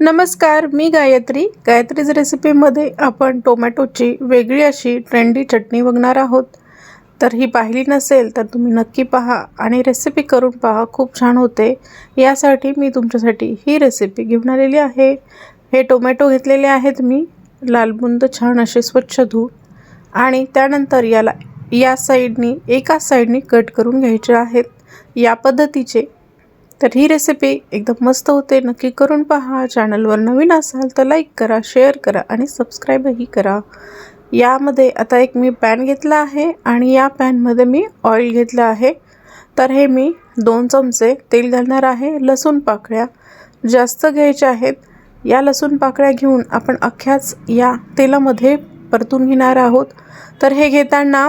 नमस्कार मी गायत्री. गायत्रीज रेसिपीमध्ये आपण टोमॅटोची वेगळी अशी ट्रेंडी चटणी बघणार आहोत. तर ही पाहिली नसेल तर तुम्ही नक्की पहा आणि रेसिपी करून पहा खूप छान होते. यासाठी मी तुमच्यासाठी ही रेसिपी घेऊन आलेली आहे. हे टोमॅटो घेतलेले आहेत मी. लालबुंद छान असे स्वच्छ धू आणि त्यानंतर याला या साईडनी एकाच साईडनी कट करून घ्यायचे आहेत. या पद्धतीचे तर ही रेसिपी एकदम मस्त होते. नक्की करून पहा. चॅनलवर नवीन असाल तर लाईक करा शेअर करा आणि सबस्क्राईबही करा. यामध्ये आता एक मी पॅन घेतला आहे आणि या पॅनमध्ये मी ऑइल घेतलं आहे. तर हे मी दोन चमचे तेल घालणार आहे. लसूण पाकळ्या जास्त घ्यायच्या आहेत. या लसूण पाकळ्या घेऊन आपण अख्ख्याच या तेलामध्ये परतून घेणार आहोत. तर हे घेताना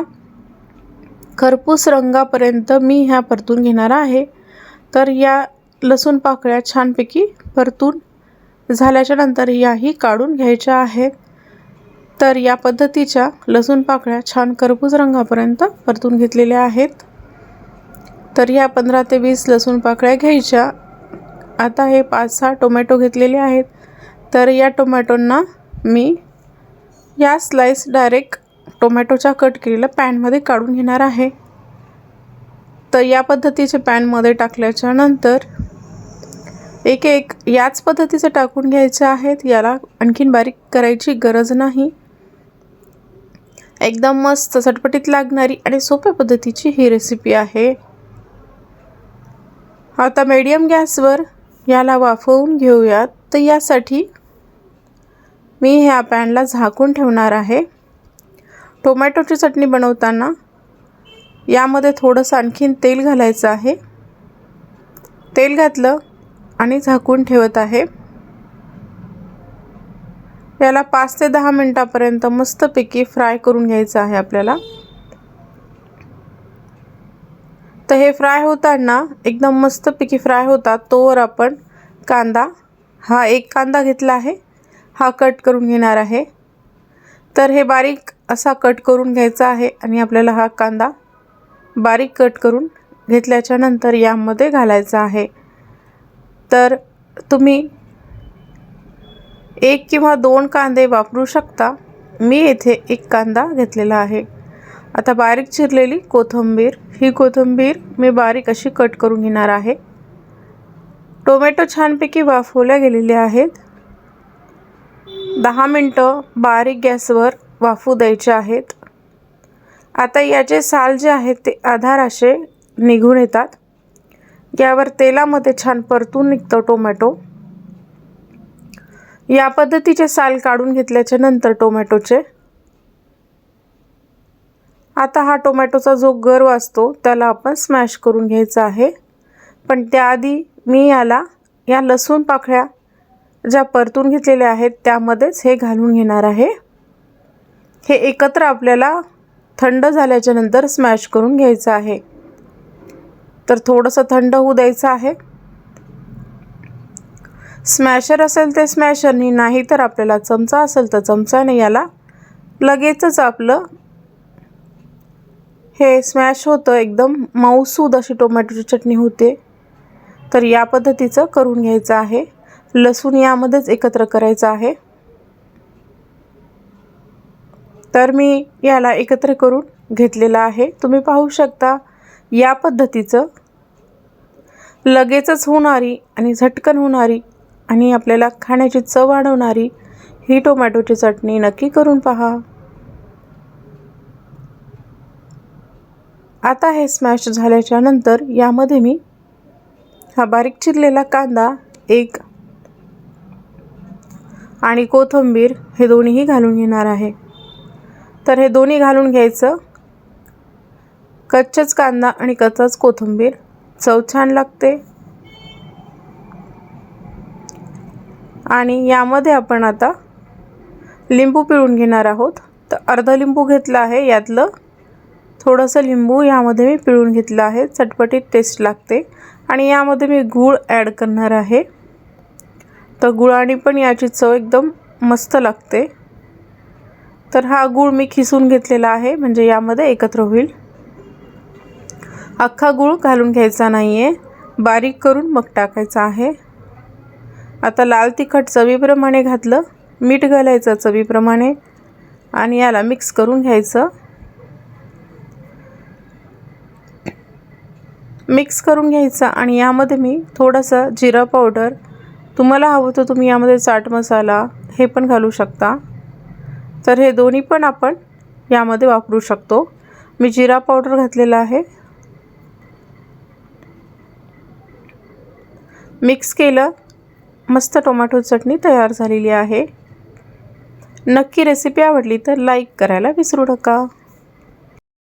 खरपूस रंगापर्यंत मी ह्या परतून घेणार आहे. तर या लसूण पाकळ्या छानपैकी परतून झाल्याच्यानंतर याही काढून घ्यायच्या आहेत. तर या पद्धतीच्या लसूण पाकळ्या छान खरपूस रंगापर्यंत परतून घेतलेल्या आहेत. तर या पंधरा ते वीस लसूण पाकळ्या घ्यायच्या. आता हे पाच सहा टोमॅटो घेतलेले आहेत. तर या टोमॅटोंना मी या स्लाइस डायरेक्ट टोमॅटोच्या कट केलेल्या पॅनमध्ये काढून घेणार आहे. तर या पद्धतीचे पॅनमध्ये टाकल्याच्या नंतर एक एक याच पद्धतीचं टाकून घ्यायचे आहेत याला आणखीन बारीक करायची गरज नाही. एकदम मस्त चटपटीत लागणारी आणि सोप्या पद्धतीची ही रेसिपी आहे. आता मीडियम गॅसवर याला वाफवून घेऊयात. तर यासाठी मी ह्या पॅनला झाकून ठेवणार आहे. टोमॅटोची चटणी बनवताना यामध्ये थोडंसं आणखीन तेल घालायचं आहे. तेल घातलं आणि झाकून ठेवत आहे. याला पाच ते दहा मिनटापर्यंत मस्तपैकी फ्राय करून घ्यायचं आहे आपल्याला. तर हे फ्राय होताना एकदम मस्तपैकी फ्राय होतात तोवर आपण कांदा हा एक कांदा घेतला आहे हा कट करून घेणार आहे. तर हे बारीक असा कट करून घ्यायचा आहे आणि आपल्याला हा कांदा बारीक कट करून घेतल्याच्या नंतर यामध्ये घालायचं आहे. तर तुम्ही एक किंवा दोन कांदे वापरू शकता. मी येथे एक कांदा घेतलेला आहे. आता बारीक चिरलेली कोथिंबीर. ही कोथिंबीर मी बारीक अशी कट करून घेणार आहे. टोमॅटो छानपैकी वाफवल्या गेलेले आहेत. दहा मिनटं बारीक गॅसवर वाफू द्यायचे आहेत. आता याचे साल जे आहेत ते आधार असे निघून येतात. यावर तेलामध्ये छान परतून निघतं टोमॅटो. या पद्धतीचे साल काढून घेतल्याच्या नंतर टोमॅटोचे. आता हा टोमॅटोचा जो गर्व असतो त्याला आपण स्मॅश करून घ्यायचा आहे. पण त्याआधी मी याला या लसूण पाकळ्या ज्या परतून घेतलेल्या आहेत त्यामध्येच हे घालून घेणार आहे. हे एकत्र आपल्याला थंड झाल्याच्यानंतर स्मॅश करून घ्यायचं आहे. तर थोडंसं थंड होऊ द्यायचं आहे. स्मॅशर असेल ते स्मॅशरनी नाही तर आपल्याला चमचा असेल तर चमचाने याला लगेचच आपलं हे स्मॅश होतं एकदम मऊसूद अशी टोमॅटोची चटणी होते. तर या पद्धतीचं करून घ्यायचं आहे. लसूण यामध्येच एकत्र करायचं आहे. तर मी याला एकत्र करून घेतलेलं आहे. तुम्ही पाहू शकता या पद्धतीचं लगेचच होणारी आणि झटकन होणारी आणि आपल्याला खाण्याची चव वाढवणारी ही टोमॅटोची चटणी नक्की करून पहा. आता हे स्मॅश झाल्याच्यानंतर यामध्ये मी हा बारीक चिरलेला कांदा एक आणि कोथिंबीर हे दोन्हीही घालून घेणार आहे. तर हे दोन्ही घालून घ्यायचं. कच्चाच कांदा आणि कच्चाच कोथिंबीर. चव छान लागते. आणि यामध्ये आपण आता लिंबू पिळून घेणार आहोत. तर अर्धा लिंबू घेतलं आहे यातलं. थोडंसं लिंबू यामध्ये मी पिळून घेतलं आहे. चटपटीत टेस्ट लागते. आणि यामध्ये मी गूळ ॲड करणार आहे. तर गुळाने पण याची चव एकदम मस्त लागते. तर हा गूळ मी खिसून घेतलेला आहे म्हणजे यामध्ये एकत्र होईल. अख्खा गूळ घालून घ्यायचा नाही आहे बारीक करून मग टाकायचा आहे. आता लाल तिखट चवीप्रमाणे घातलं मीठ घालायचं चवीप्रमाणे आणि याला मिक्स करून घ्यायचं. मिक्स करून घ्यायचं आणि यामध्ये मी थोडासा जिरा पावडर तुम्हाला हवं तर तुम्ही यामध्ये चाट मसाला हे पण घालू शकता. तर हे दोन्ही पण आपण यामध्ये वापरू शकतो. मी जिरा पावडर घातलेला आहे. मिक्स केलं. मस्त टोमॅटो चटणी तयार झालेली आहे. नक्की रेसिपी आवडली तर लाईक करायला विसरू नका.